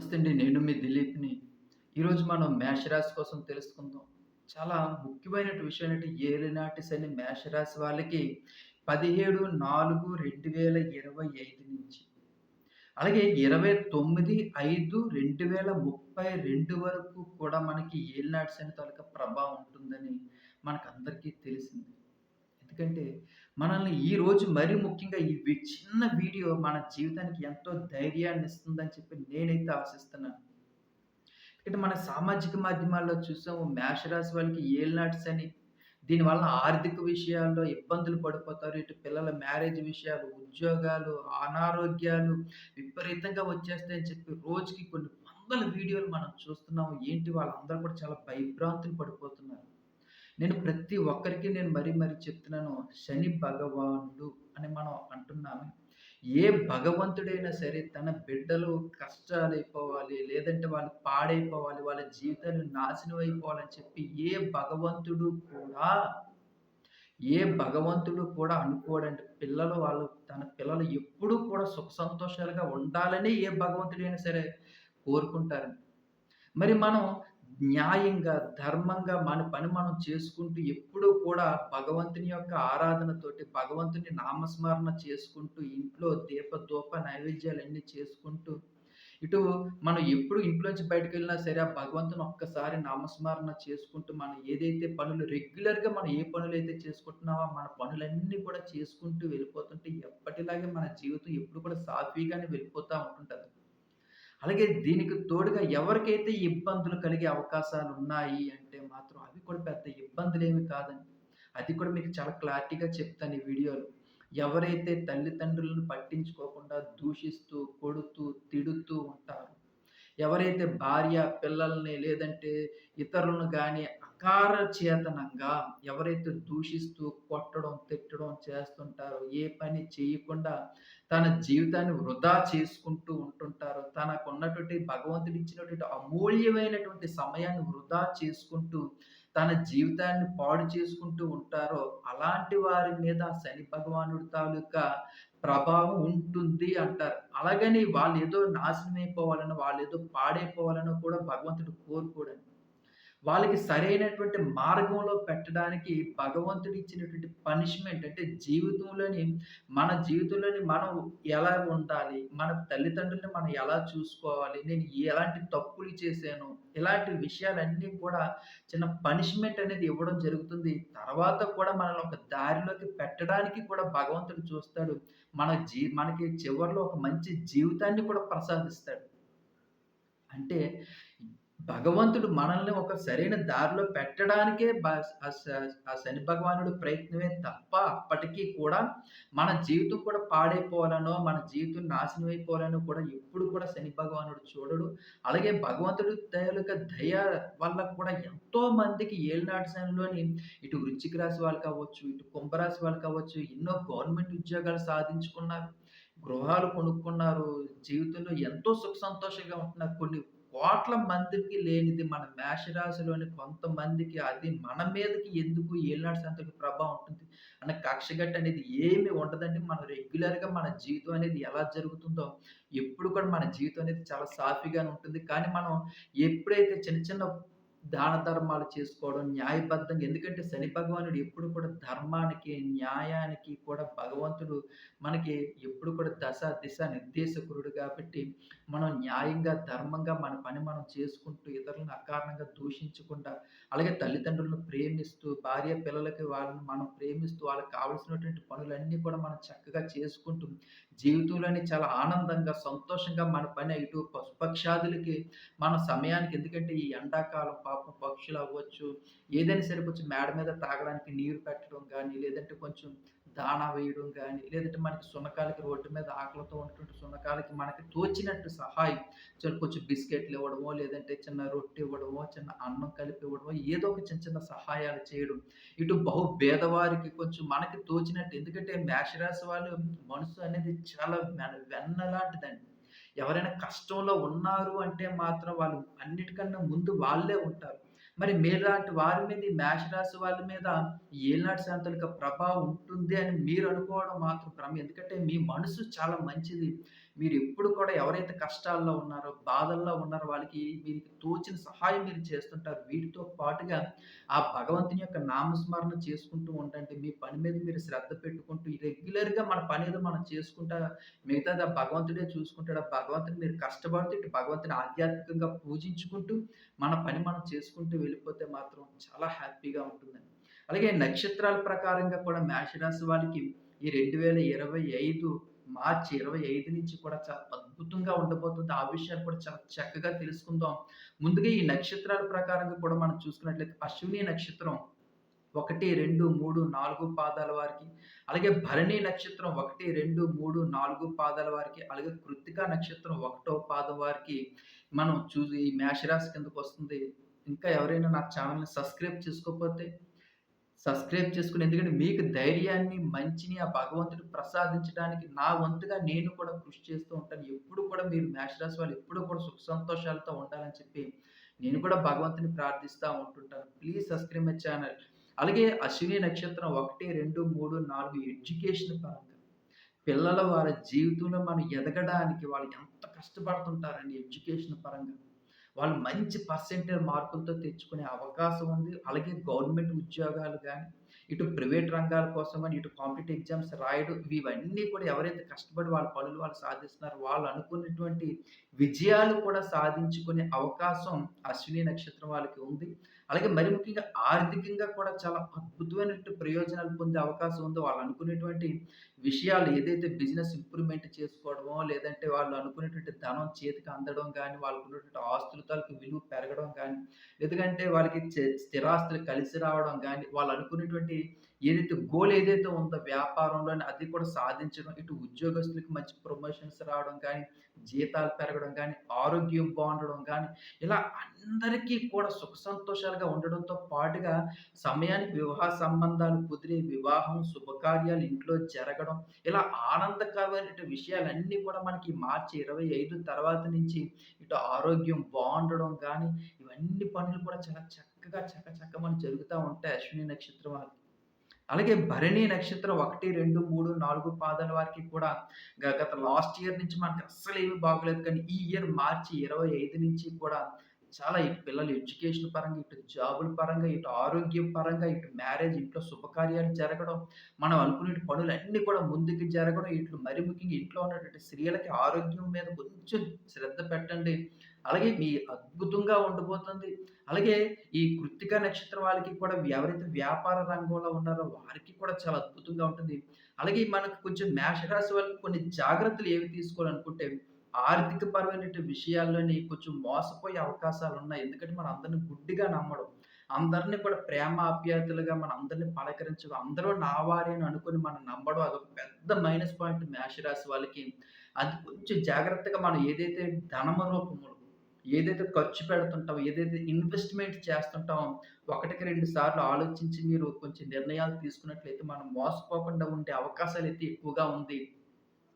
నమస్తే అండి నేను మీ దిలీప్ని. ఈరోజు మనం మేషరాశి కోసం తెలుసుకుందాం. చాలా ముఖ్యమైన విషయం ఏంటంటే ఏలినాటి శని మేషరాశి వాళ్ళకి పదిహేడు నాలుగు రెండు వేల ఇరవై ఐదు నుంచి. అలాగే ఇరవై తొమ్మిది ఐదు రెండు వేల ముప్పై రెండు వరకు కూడా మనకి ఏలినాటి శని తాలూకా ప్రభావం ఉంటుందని మనకందరికీ తెలిసింది. ఎందుకంటే మనల్ని ఈ రోజు మరీ ముఖ్యంగా ఈ చిన్న వీడియో మన జీవితానికి ఎంతో ధైర్యాన్ని ఇస్తుందని చెప్పి నేనైతే ఆశిస్తున్నాను. ఎందుకంటే మన సామాజిక మాధ్యమాల్లో చూసాము మేషరాశి వాళ్ళకి ఏళ్ళనాట్స్ అని దీనివల్ల ఆర్థిక విషయాల్లో ఇబ్బందులు పడిపోతారు. ఇటు పిల్లల మ్యారేజ్ విషయాలు ఉద్యోగాలు అనారోగ్యాలు విపరీతంగా వచ్చేస్తాయని చెప్పి రోజుకి కొన్ని వందల వీడియోలు మనం చూస్తున్నాము. ఏంటి? వాళ్ళందరూ కూడా చాలా భయభ్రాంతులు పడిపోతున్నారు. నేను ప్రతి ఒక్కరికి నేను మరీ మరీ చెప్తున్నాను శని భగవానుడు అని మనం అంటున్నాము. ఏ భగవంతుడైనా సరే తన బిడ్డలు కష్టాలు అయిపోవాలి లేదంటే వాళ్ళు పాడైపోవాలి వాళ్ళ జీవితాలు నాశనం అయిపోవాలని చెప్పి ఏ భగవంతుడు కూడా ఏ భగవంతుడు కూడా అనుకోడండి. పిల్లలు వాళ్ళు తన పిల్లలు ఎప్పుడూ కూడా సుఖ సంతోషాలుగా ఉండాలని ఏ భగవంతుడైనా సరే కోరుకుంటారు మరి మనం న్యాయంగా, ధర్మంగా మన పని మనం చేసుకుంటూ ఎప్పుడూ కూడా భగవంతుని యొక్క ఆరాధనతోటి, భగవంతుని నామస్మరణ చేసుకుంటూ, ఇంట్లో దీప, ధూప నైవేద్యాలన్నీ చేసుకుంటూ, ఇటు మనం ఎప్పుడు ఇంట్లోంచి బయటకు వెళ్ళినా సరే, ఆ భగవంతుని ఒక్కసారి నామస్మరణ చేసుకుంటూ, మనం ఏదైతే పనులు రెగ్యులర్‌గా మనం ఏ పనులైతే చేసుకుంటున్నామో, మన పనులన్నీ కూడా చేసుకుంటూ వెళ్ళిపోతుంటే, ఎప్పటిలాగే మన జీవితం ఎప్పుడు కూడా సాఫీగానే వెళ్ళిపోతూ ఉంటుంటుంది. అలాగే దీనికి తోడుగా ఎవరికైతే ఇబ్బందులు కలిగే అవకాశాలు ఉన్నాయి అంటే మాత్రం అవి కూడా పెద్ద ఇబ్బందులేమి కాదండి. అది కూడా మీకు చాలా క్లారిటీగా చెప్తాను ఈ వీడియోలో. ఎవరైతే తల్లిదండ్రులను పట్టించుకోకుండా దూషిస్తూ, కొడుతూ, తిడుతూ ఉంటారు ఎవరైతే భార్య, పిల్లల్ని లేదంటే ఇతరులను కానీ అకార చేతనంగా ఎవరైతే దూషిస్తూ, కొట్టడం, తిట్టడం చేస్తుంటారో, ఏ పని చేయకుండా తన జీవితాన్ని వృధా చేసుకుంటూ ఉంటుంటారో, తనకున్నటువంటి భగవంతుడిచ్చినటువంటి అమూల్యమైనటువంటి సమయాన్ని వృధా చేసుకుంటూ, తన జీవితాన్ని పాడు చేసుకుంటూ ఉంటారో, అలాంటి వారి మీద శని భగవానుడి తాలూకా ప్రభావం ఉంటుంది అంటారు. అలాగని వాళ్ళు ఏదో నాశనం అయిపోవాలని వాళ్ళు వాళ్ళేదో పాడైపోవాలని కూడా భగవంతుడు కోరుకోడండి. వాళ్ళకి సరైనటువంటి మార్గంలో పెట్టడానికి భగవంతుడు ఇచ్చినటువంటి పనిష్మెంట్ అంటే జీవితంలోని మన జీవితంలోని మనం ఎలా ఉండాలి? మన తల్లిదండ్రులని మనం ఎలా చూసుకోవాలి? నేను ఎలాంటి తప్పులు చేశాను? ఇలాంటి విషయాలన్నీ కూడా చిన్న పనిష్మెంట్ అనేది ఇవ్వడం జరుగుతుంది. తర్వాత కూడా మనల్ని ఒక దారిలోకి పెట్టడానికి కూడా భగవంతుడు చూస్తాడు. మన జీ మనకి చివరిలో ఒక మంచి జీవితాన్ని కూడా ప్రసాదిస్తాడు. అంటే భగవంతుడు మనల్ని ఒక సరైన దారిలో పెట్టడానికే బ ఆ ఆ శని భగవానుడు ప్రయత్నమే తప్ప అప్పటికీ కూడా మన జీవితం కూడా పాడైపోవాలనో, మన జీవితం నాశనం అయిపోవాలనో కూడా ఎప్పుడు కూడా శని భగవానుడు చూడడు. అలాగే భగవంతుడు దయలుక దయ వల్ల కూడా ఎంతో మందికి ఏలినాటి శనిలోని ఇటు వృచ్చిక రాశి వాళ్ళు కావచ్చు, ఇటు కుంభరాశి వాళ్ళు కావచ్చు, ఎన్నో గవర్నమెంట్ ఉద్యోగాలు సాధించుకున్నారు. గృహాలు కొనుక్కున్నారు. జీవితంలో ఎంతో సుఖ సంతోషంగా ఉంటున్నారు. కొన్ని కోట్ల మందికి లేనిది మన మేషరాశిలోని కొంతమందికి అది మన మీదకి ఎందుకు ఏలినాటి సంతకి ప్రభావం ఉంటుంది? అన్న కక్షగట్ట అనేది ఏమి ఉండదండి. మనం రెగ్యులర్గా మన జీవితం అనేది ఎలా జరుగుతుందో ఎప్పుడు కూడా మన జీవితం అనేది చాలా సాఫీగానే ఉంటుంది. కానీ మనం ఎప్పుడైతే చిన్న చిన్న దాన ధర్మాలు చేసుకోవడం న్యాయబద్ధంగా ఎందుకంటే శని భగవానుడు ఎప్పుడు కూడా ధర్మానికి, న్యాయానికి కూడా భగవంతుడు మనకి ఎప్పుడు కూడా దశ, దిశ నిర్దేశకుడు కాబట్టి మనం న్యాయంగా, ధర్మంగా మన పని మనం చేసుకుంటూ ఇతరులను అకారణంగా దూషించకుండా, అలాగే తల్లిదండ్రులను ప్రేమిస్తూ, భార్య పిల్లలకి వాళ్ళని మనం ప్రేమిస్తూ వాళ్ళకి కావలసినటువంటి పనులన్నీ కూడా మనం చక్కగా చేసుకుంటూ, జీవితంలోని చాలా ఆనందంగా, సంతోషంగా మన పని ఇటు పశుపక్షాదులకి మన సమయానికి ఎందుకంటే ఈ ఎండాకాలం పాపం పక్షులు అవ్వచ్చు, ఏదైనా సరే కొంచెం మేడ మీద తాగడానికి నీరు పెట్టడం కానీ లేదంటే కొంచెం దానా వేయడం కానీ లేదంటే మనకి సునకాలకి రోడ్డు మీద ఆకలితో ఉన్నటువంటి సునకాలకి మనకి తోచినట్టు సహాయం కొంచెం బిస్కెట్లు ఇవ్వడమో, లేదంటే చిన్న రొట్టె ఇవ్వడమో, చిన్న అన్నం కలిపి ఇవ్వడమో, ఏదో ఒక చిన్న చిన్న సహాయాలు చేయడం. ఇటు బహు భేదవారికి కొంచెం మనకి తోచినట్టు ఎందుకంటే మేషరాశి వాళ్ళు మనసు అనేది చాలా వెన్న లాంటిదండి. ఎవరైనా కష్టంలో ఉన్నారు అంటే మాత్రం వాళ్ళు అన్నిటికన్నా ముందు వాళ్ళే ఉంటారు. మరి మీలాంటి వారి మీద ఈ మేషరాశి వాళ్ళ మీద ఏనాటి ఏలినాటి ప్రభావం ఉంటుంది అని మీరు అనుకోవడం మాత్రం భ్రమ. ఎందుకంటే మీ మనసు చాలా మంచిది. మీరు ఎప్పుడు కూడా ఎవరైతే కష్టాల్లో ఉన్నారో, బాధల్లో ఉన్నారో వాళ్ళకి మీకు తోచిన సహాయం మీరు చేస్తుంటారు. వీటితో పాటుగా ఆ భగవంతుని యొక్క నామస్మరణ చేసుకుంటూ ఉండండి. మీ పని మీద మీరు శ్రద్ధ పెట్టుకుంటూ రెగ్యులర్‌గా మన పని ఏదో మనం చేసుకుంటా మిగతాది ఆ భగవంతుడే చూసుకుంటాడు. ఆ భగవంతుని మీరు కష్టపడుతూ ఇటు భగవంతుని ఆధ్యాత్మికంగా పూజించుకుంటూ మన పని మనం చేసుకుంటూ వెళ్ళిపోతే మాత్రం చాలా హ్యాపీగా ఉంటుందండి. అలాగే నక్షత్రాల ప్రకారంగా కూడా మేషరాశి వాళ్ళకి ఈ 2025 మార్చి 25 నుంచి కూడా చాలా అద్భుతంగా ఉండబోతుంది. ఆ విషయాలు కూడా చాలా చక్కగా తెలుసుకుందాం. ముందుగా ఈ నక్షత్రాల ప్రకారంగా కూడా మనం చూసుకున్నట్లయితే అశ్విని నక్షత్రం 1, 2, 3, 4 పాదాల వారికి, అలాగే భరణి నక్షత్రం 1, 2, 3, 4 పాదాల వారికి, అలాగే కృత్తికా నక్షత్రం ఒకటో పాదం వారికి మనం చూసి ఈ మేషరాశి కిందకొస్తుంది. ఇంకా ఎవరైనా నా ఛానల్ని సబ్స్క్రైబ్ చేసుకోకపోతే సబ్స్క్రైబ్ చేసుకుని ఎందుకంటే మీకు ధైర్యాన్ని, మంచిని ఆ భగవంతుడు ప్రసాదించడానికి నా వంతుగా నేను కూడా కృషి చేస్తూ ఉంటాను. ఎప్పుడు కూడా మీరు మేషరాశి వాళ్ళు ఎప్పుడూ కూడా సుఖ సంతోషాలతో ఉండాలని చెప్పి నేను కూడా భగవంతుని ప్రార్థిస్తూ ఉంటుంటాను. Please subscribe my channel. అలాగే అశ్విని నక్షత్రం 1, 2, 3, 4 ఎడ్యుకేషన్ పరంగా పిల్లల వారి జీవితంలో మనం ఎదగడానికి వాళ్ళు ఎంత కష్టపడుతుంటారండి ఎడ్యుకేషన్ పరంగా. వాళ్ళు మంచి పర్సెంటేజ్ మార్కులతో తెచ్చుకునే అవకాశం ఉంది. అలాగే గవర్నమెంట్ ఉద్యోగాలు కానీ ఇటు ప్రైవేట్ రంగాల కోసం కానీ ఇటు కాంపిటేటివ్ ఎగ్జామ్స్ రాయడం ఇవన్నీ కూడా ఎవరైతే కష్టపడి వాళ్ళ పనులు వాళ్ళు సాధిస్తున్నారో వాళ్ళు అనుకున్నటువంటి విజయాలు కూడా సాధించుకునే అవకాశం అశ్విని నక్షత్రం వాళ్ళకి ఉంది. అలాగే మరి ముఖ్యంగా ఆర్థికంగా కూడా చాలా అద్భుతమైనటువంటి ప్రయోజనాలు పొందే అవకాశం ఉందో వాళ్ళు అనుకునేటువంటి విషయాలు ఏదైతే బిజినెస్ ఇంప్రూవ్‌మెంట్ చేసుకోవడమో, లేదంటే వాళ్ళు అనుకునేటువంటి ధనం చేతికి అందడం కానీ వాళ్ళకు ఉన్నటువంటి ఆస్తుల తాలకు విలువ పెరగడం కానీ ఎందుకంటే వాళ్ళకి స్థిరాస్తులు కలిసి రావడం కానీ వాళ్ళు అనుకునేటువంటి ఏదైతే గోల్ ఏదైతే ఉందో వ్యాపారంలో అది కూడా సాధించడం, ఇటు ఉద్యోగస్తులకు మంచి ప్రమోషన్స్ రావడం కానీ జీతాలు పెరగడం కానీ ఆరోగ్యం బాగుండడం కానీ ఇలా అందరికీ కూడా సుఖ సంతోషాలుగా ఉండడంతో పాటుగా సమయానికి వివాహ సంబంధాలు కుదిరి, వివాహం, శుభకార్యాలు ఇంట్లో జరగడం, ఇలా ఆనందకరమైన విషయాలన్నీ కూడా మనకి మార్చి 25 తర్వాత నుంచి ఇటు ఆరోగ్యం బాగుండడం కానీ ఇవన్నీ పనులు కూడా చాలా చక్కగా చక్కచక్క మనం జరుగుతూ ఉంటాయి అశ్విని నక్షత్రం వాళ్ళకి. అలాగే భరణి నక్షత్రం 1, 2, 3, 4 పాదాల వారికి కూడా గత లాస్ట్ ఇయర్ నుంచి మనకి ఏమి బాగోలేదు. కానీ ఈ ఇయర్ మార్చి 25 నుంచి కూడా చాలా ఇటు పిల్లలు ఎడ్యుకేషన్ పరంగా, ఇటు జాబుల పరంగా, ఇటు ఆరోగ్యం పరంగా, ఇటు మ్యారేజ్ ఇంట్లో శుభకార్యాలు జరగడం, మనం అనుకునే పనులన్నీ కూడా ముందుకు జరగడం, ఇట్లు మరి ముఖ్యంగా ఇంట్లో ఉన్నటువంటి స్త్రీలకి ఆరోగ్యం మీద కొంచెం శ్రద్ధ పెట్టండి. అలాగే మీ అద్భుతంగా ఉండబోతుంది. అలాగే ఈ కృత్తిక నక్షత్రం వాళ్ళకి కూడా ఎవరైతే వ్యాపార రంగంలో ఉన్నారో వారికి కూడా చాలా అద్భుతంగా ఉంటుంది. అలాగే మనకు కొంచెం మేషరాశి వాళ్ళకి కొన్ని జాగ్రత్తలు ఏవి తీసుకోవాలనుకుంటే, ఆర్థిక పరమైనటువంటి విషయాల్లోని కొంచెం మోసపోయే అవకాశాలు ఉన్నాయి ఎందుకంటే మనం అందరిని గుడ్డిగా నమ్మడం. అందరిని కూడా ప్రేమ ఆప్యాయతలుగా మన అందరిని పలకరించడం, అందరూ నా వారే అని అనుకుని మనం నమ్మడం అదొక పెద్ద మైనస్ పాయింట్ మేషరాశి వాళ్ళకి. అది కొంచెం జాగ్రత్తగా మనం ఏదైతే ధనము రూపంలో ఏదైతే ఖర్చు పెడుతుంటామో, ఏదైతే ఇన్వెస్ట్‌మెంట్ చేస్తుంటామో, ఒకటికి రెండు సార్లు ఆలోచించి మీరు కొంచెం నిర్ణయాలు తీసుకున్నట్లయితే మనం మోసపోకుండా ఉండే అవకాశాలు అయితే ఎక్కువగా ఉంది.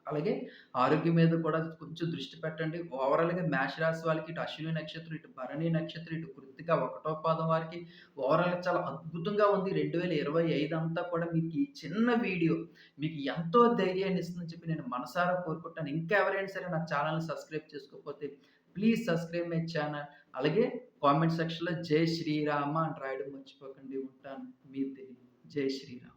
అలాగే ఆరోగ్యం మీద కూడా కొంచెం దృష్టి పెట్టండి. ఓవరాల్‌గా మేష రాశి వాళ్ళకి ఇటు అశ్విని నక్షత్రం, ఇటు భరణి నక్షత్రం, ఇటు కృతిగా ఒకటో పాదం వారికి ఓవరాల్‌గా చాలా అద్భుతంగా ఉంది. 2025 అంతా కూడా మీకు ఈ చిన్న వీడియో మీకు ఎంతో ధైర్యాన్ని ఇస్తుందని చెప్పి నేను మనసారా కోరుకుంటాను ఇంకా ఎవరైనా సరే నా ఛానల్ని సబ్స్క్రైబ్ చేసుకోకపోతే ప్లీజ్ సబ్స్క్రైబ్ మై ఛానల్. అలాగే కామెంట్ సెక్షన్‌లో జై శ్రీరామ అని రాయడం మర్చిపోకండి. ఉంటాను. మీ తెలివి. జై శ్రీరామ్.